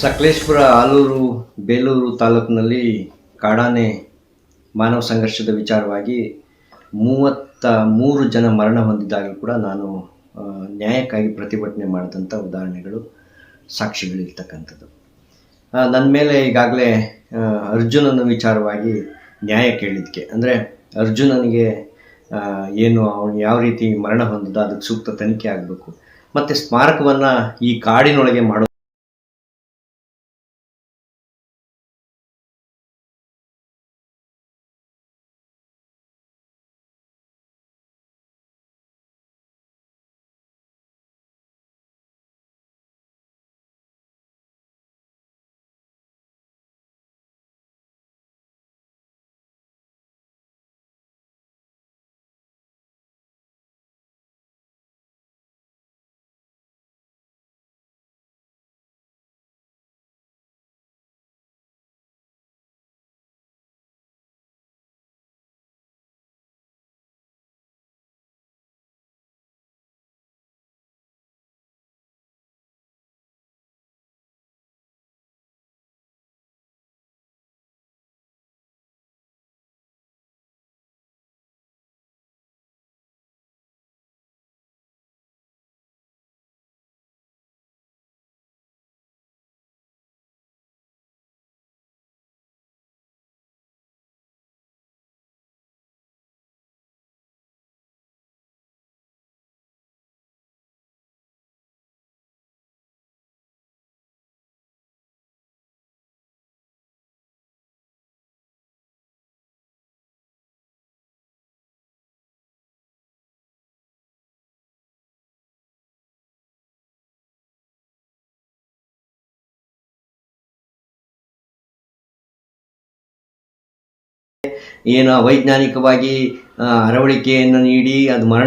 ಸಕಲೇಶ್ಪುರ, ಆಲೂರು, ಬೇಲೂರು ತಾಲೂಕಿನಲ್ಲಿ ಕಾಡಾನೆ ಮಾನವ ಸಂಘರ್ಷದ ವಿಚಾರವಾಗಿ ಮೂವತ್ತ ಮೂರು ಜನ ಮರಣ ಹೊಂದಿದ್ದಾಗಲೂ ಕೂಡ ನಾನು ನ್ಯಾಯಕ್ಕಾಗಿ ಪ್ರತಿಭಟನೆ ಮಾಡಿದಂಥ ಉದಾಹರಣೆಗಳು ಸಾಕ್ಷಿಗಳಿರ್ತಕ್ಕಂಥದ್ದು ನನ್ನ ಮೇಲೆ ಈಗಾಗಲೇ ಅರ್ಜುನನ ವಿಚಾರವಾಗಿ ನ್ಯಾಯ ಕೇಳಿದ್ದಕ್ಕೆ ಅಂದರೆ ಅರ್ಜುನನಿಗೆ ಏನು ಅವನು ಯಾವ ರೀತಿ ಮರಣ ಹೊಂದಿದ ಅದಕ್ಕೆ ಸೂಕ್ತ ತನಿಖೆ ಆಗಬೇಕು. ಮತ್ತು ಸ್ಮಾರಕವನ್ನು ಈ ಕಾಡಿನೊಳಗೆ ಮಾಡೋ ಏನು ವೈಜ್ಞಾನಿಕವಾಗಿ ಅರವಳಿಕೆಯನ್ನು ನೀಡಿ ಅದು ಮರಣ